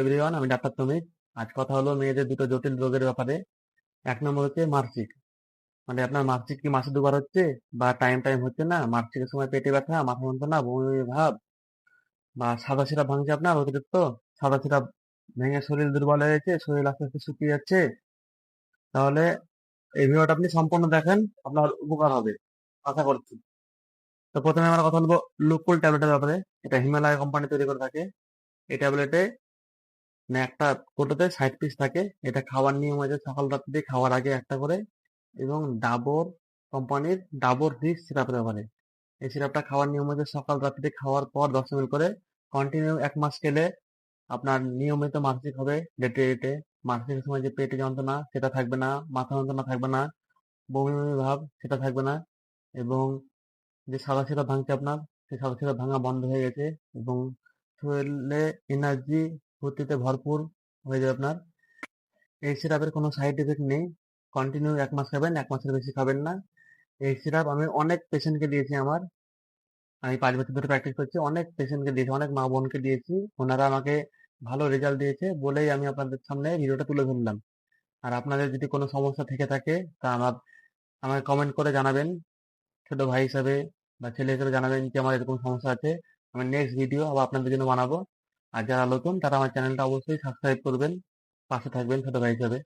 Everyone আমি doctor তমিজ আজ কথা হলো মেয়েদের দুটো জটিল রোগের ব্যাপারে। এক নম্বর হচ্ছে মার্সিক মানে আপনার মার্সিক কি মাসে দুবার হচ্ছে? বা টাইম টাইম হচ্ছে না? মার্সিকের সময় পেটে ব্যথা, মাথা যন্ত্রণা, বমি, ভাব। বা সাদা সিরাপ ভাঙছে আপনার অতিরিক্ত? সাদা সিরাপ ভেঙে শরীর দুর্বল হয়ে যাচ্ছে শরীর আস্তে আস্তে শুকিয়ে যাচ্ছে। তাহলে এই ভিডিওটা আপনি সম্পূর্ণ দেখেন, আপনার উপকার হবে। আশা করছি। তো প্রথমে আমরা কথা বলব লুকুল ট্যাবলেটের ব্যাপারে। এটা হিমালয় কোম্পানি তৈরি করে থাকে। এই ট্যাবলেটে মানে একটা কোটোতে ষাট পিস থাকে। এটা খাওয়ার নিয়ম আছে সকাল রাত্রি খাওয়ার আগে একটা করে এবং ডাবর কোম্পানির ডাবর রিচ সিরাপের ব্যাপারে এই সিরাপটা খাওয়ার নিয়ম আছে সকাল রাত্রি খাওয়ার পর দশ মিনিট করে কন্টিনিউ এক মাস খেলে আপনার নিয়মিত মাসিক হবে ডেটে ডেটে মাসিকের সময় যে পেটে যন্ত্রণা, সেটা থাকবে না। মাথা যন্ত্রণা থাকবে না। বমি বমি ভাব, সেটা থাকবে না। এবং যে সাদা সিরাপ ভাঙছে আপনার, সেই সাদা সিরাপ ভাঙা বন্ধ হয়ে গেছে এবং শরীরে এনার্জি ফুর্তিতে ভরপুর হয়ে যাবে আপনার। এই সিরাপের কোনো সাইড এফেক্ট নেই। কন্টিনিউ এক মাস খাবেন, এক মাসের বেশি খাবেন না। এই সিরাপ আমি অনেক পেশেন্টকে দিয়েছি আমার। আমি পাঁচ বছর ধরে প্র্যাকটিস করছি, অনেক পেশেন্টকে দিয়েছি, অনেক মা বোনকে দিয়েছি। ওনারা আমাকে ভালো রেজাল্ট দিয়েছে বলেই আমি আপনাদের সামনে ভিডিওটা তুলে ধরলাম। আর আপনাদের যদি কোনো সমস্যা থেকে থাকে, তা আমার আমাকে কমেন্ট করে জানাবেন। ছোট ভাই হিসাবে বা ছেলে হিসেবে জানাবেন যে আমার এরকম সমস্যা আছে। আমি নেক্সট ভিডিও আবার আপনাদের জন্য বানাবো। আর যারা নতুন তারা আমার চ্যানেলটা অবশ্যই সাবস্ক্রাইব করবেন পাশে থাকবেন ছোট ভাই হিসাবে।